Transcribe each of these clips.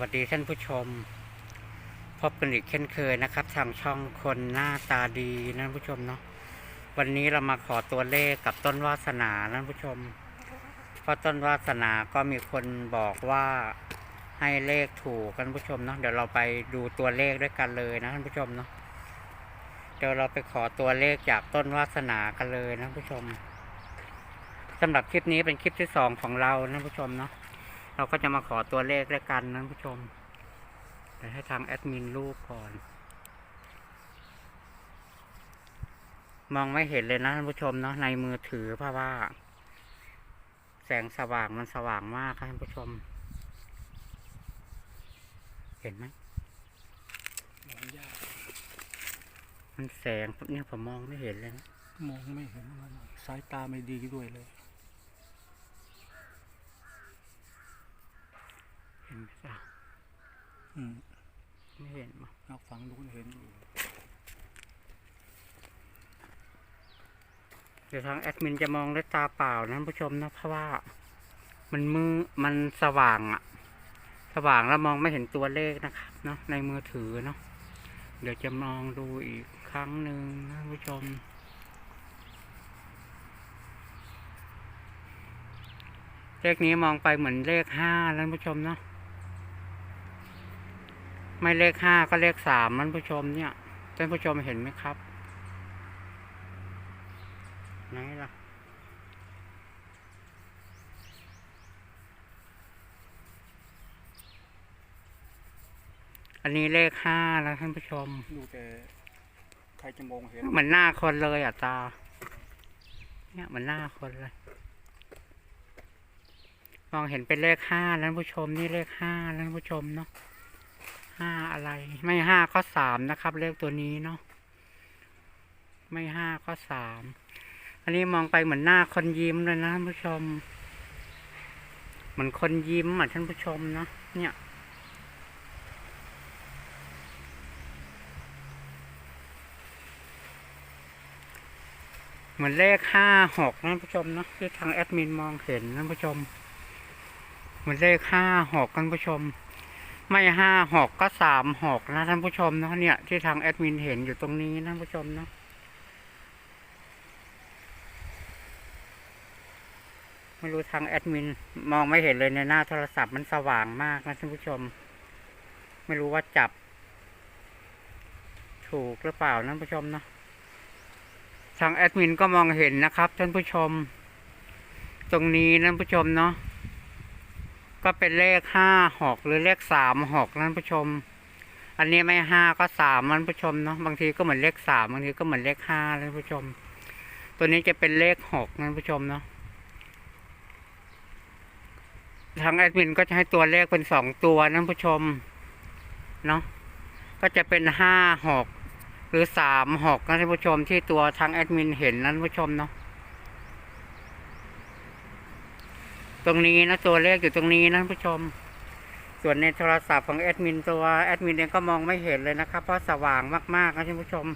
วัสดีท่านผู้ชม พบกันอีกเช่นเคยนะครับ ทางช่องคนหน้าตาดีนะท่นผู้ชมเนาะวันนี้เรามาขอตัวเลขกับต้นวาสนานะท่านผู้ชม เพราะต้นวาสนาก็มีคนบอกว่าให้เลขถูกกันผู้ชมเนาะเดี๋ยวเราไปดูตัวเลขด้วยกันเลยนะท่านผู้ชมเนาะเดี๋ยวเราไปขอตัวเลขจากต้นวาสนากันเลยนะท่านผู้ชมสำหรับคลิปนี้เป็นคลิปที่สองของเรานะท่านผู้ชมเนาะ เราก็จะมาขอตัวเลขด้วยกันนะท่านผู้ชมเดี๋ยวให้ทางแอดมินรูปก่อน มองไม่เห็นเลยนะท่านผู้ชมเนาะในมือถือเพราะว่า แสงสว่างมันสว่างมากครับท่านผู้ชม เห็นไหมมองยากมันแสงเนี่ยผมมองไม่เห็นเลยนะมองไม่เห็นมันสายตาไม่ดีด้วยเลย เห็ นไหมจ๊ะอืมไม่เห็นมั้งนอกฝั่งนู้นเห็นอยู่เดี๋ยวทางแอดมินจะมองด้วยตาเปล่านะท่านผู้ชมนะเพราะว่า มันมือมันสว่างอะสว่างแล้วมองไม่เห็นตัวเลขนะครับเนาะในมือถือเนาะเดี๋ยวจะมองดูอีกครั้งหนึ่งนะท่านผู้ชมเลขนี้มองไปเหมือนเลขห้านะท่านผู้ชมเนาะ ไม่เลขห้าก็เลขสามนะท่านผู้ชมเนี่ยท่านผู้ชมเห็นไหมครับ ไหนล่ะ อันนี้เลขห้าแล้วท่านผู้ชม ดูแต่ใครจะมองเห็น เหมือนหน้าคนเลยอะตา เนี่ยเหมือนหน้าคนเลย มองเห็นเป็นเลขห้าแล้วท่านผู้ชม นี่เลขห้าแล้วท่านผู้ชมเนาะ ห้าอะไร ไม่ห้าก็สามนะครับ เลขตัวนี้เนาะไม่ห้าก็สามอันนี้มองไปเหมือนหน้าคนยิ้มเลยนะท่านผู้ชม เหมือนคนยิ้มอะท่านผู้ชมเนาะเนี่ยเหมือนเลขห้าหกนะท่านผู้ชมเนาะที่ทางแอดมินมองเห็นนะท่านผู้ชม เหมือนเลขห้าหกท่านผู้ชม ไม่ห้าหกก็สามหกนะท่านผู้ชมเนาะเนี่ย ที่ทางแอดมินเห็นอยู่ตรงนี้นะท่านผู้ชมเนาะไม่รู้ทางแอดมินมองไม่เห็นเลยในหน้าโทรศัพท์มันสว่างมากนะท่านผู้ชม ไม่รู้ว่าจับ ถูกหรือเปล่านะท่านผู้ชมเนาะทางแอดมินก็มองเห็นนะครับท่านผู้ชม ตรงนี้นะท่านผู้ชมเนาะ ก็เป็นเลขห้าหกหรือเลขสามหกท่นผู้ชม อันนี้ไม่ห้าก็สามท่นผู้ชมเนาะบางทีก็เหมือนเลขสามบางทีก็เหมือนเลขห้าท่นผู้ชม ตัวนี้จะเป็นเลขหกท่นผู้ชมเนาะทางแอดมินก็จะให้ตัวเลขเป็นสองตัวท่นผู้ชมเนาะก็จะเป็นห้าหกหรือสามหกนะท่านผู้ชมที่ตัวทางแอดมินเห็นนะท่นผู้ชมเนาะ ตรงนี้นะตัวเลขอยู่ตรงนี้นะท่านผู้ชม ส่วนในโทรศัพท์ของแอดมินตัวแอดมินเองก็มองไม่เห็นเลยนะครับ เพราะสว่างมากๆนะท่านผู้ชม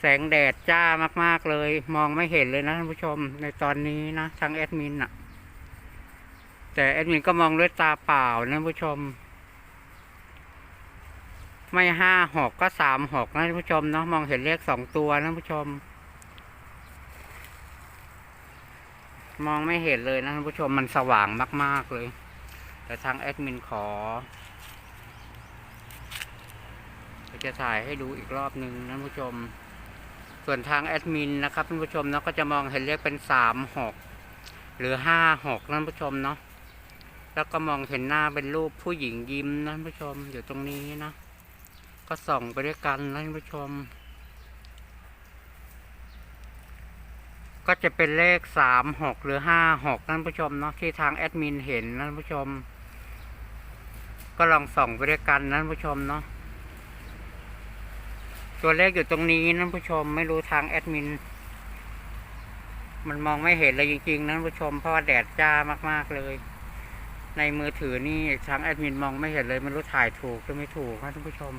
แสงแดดจ้ามากๆเลย มองไม่เห็นเลยนะท่านผู้ชม ในตอนนี้นะทางแอดมินอะแต่แอดมินก็มองด้วยตาเปล่านะท่านผู้ชม ไม่ห้าหกก็สามหกนะท่านผู้ชมเนาะมองเห็นเลขสองตัวนะท่านผู้ชม มองไม่เห็นเลยนะท่านผู้ชมมันสว่างมาก ๆเลย แต่ทางแอดมินขอจะถ่ายให้ดูอีกรอบหนึ่งนะท่านผู้ชม ส่วนทางแอดมินนะครับท่านผู้ชมเนาะก็จะมองเห็นเลขเป็นสามหกหรือห้าหกนะท่านผู้ชมเนาะแล้วก็มองเห็นหน้าเป็นรูปผู้หญิงยิ้มนะท่านผู้ชมอยู่ตรงนี้นะก็ส่องไปด้วยกันนะท่านผู้ชม ก็จะเป็นเลขสามหกหรือห้าหกท่านผู้ชมเนาะที่ทางแอดมินเห็นนะท่านผู้ชม ก็ลองส่องไปด้วยกันนะท่านผู้ชมเนาะตัวเลขอยู่ตรงนี้นะท่านผู้ชมไม่รู้ทางแอดมิน มันมองไม่เห็นเลยจริงๆนะท่านผู้ชมเพราะว่าแดดจ้ามากๆเลย ในมือถือนี่ทางแอดมินมองไม่เห็นเลยไม่รู้ถ่ายถูกหรือไม่ถูกนะท่านผู้ชม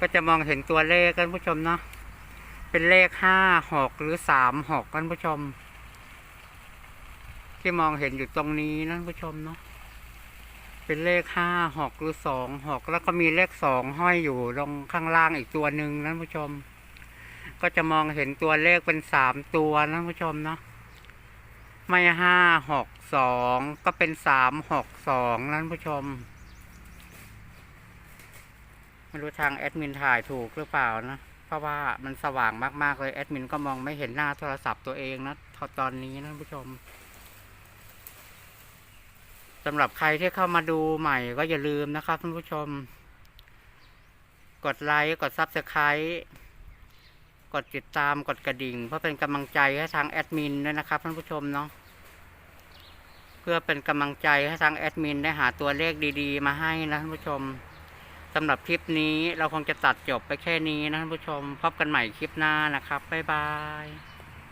ก็จะมองเห็นตัวเลขกันผู้ชมเนาะ เป็นเลขห้าหกหรือสามหกกันผู้ชม ที่มองเห็นอยู่ตรงนี้นะท่นผู้ชมเนาะเป็นเลขห้าหกหรือสองหกแล้วก็มีเลขสองห้อยอยู่ตรงข้างล่างอีกตัวหนึ่งนะผู้ชม ก็จะมองเห็นตัวเลขเป็นสามตัวนะผู้ชมเนาะไม่ห้าหกสองก็เป็นสามหกสองนะผู้ชมไม่รู้ทางแอดมินถ่ายถูกหรือเปล่านะ เพราะว่ามันสว่างมากๆเลยแอดมินก็มองไม่เห็นหน้าโทรศัพท์ตัวเองนะตอนนี้นะผู้ชมสำหรับใครที่เข้ามาดูใหม่ก็อย่าลืมนะครับท่านผู้ชม กดไลค์กดซับสไครต์กดติดตามกดกระดิ่ง เพื่อเป็นกำลังใจให้ทางแอดมินด้วยนะครับท่านผู้ชมเนาะเพื่อเป็นกำลังใจให้ทางแอดมินได้หาตัวเลขดี ๆ มาให้นะท่านผู้ชม สำหรับคลิปนี้เราคงจะตัดจบไปแค่นี้นะท่านผู้ชม พบกันใหม่คลิปหน้านะครับ บ๊ายบาย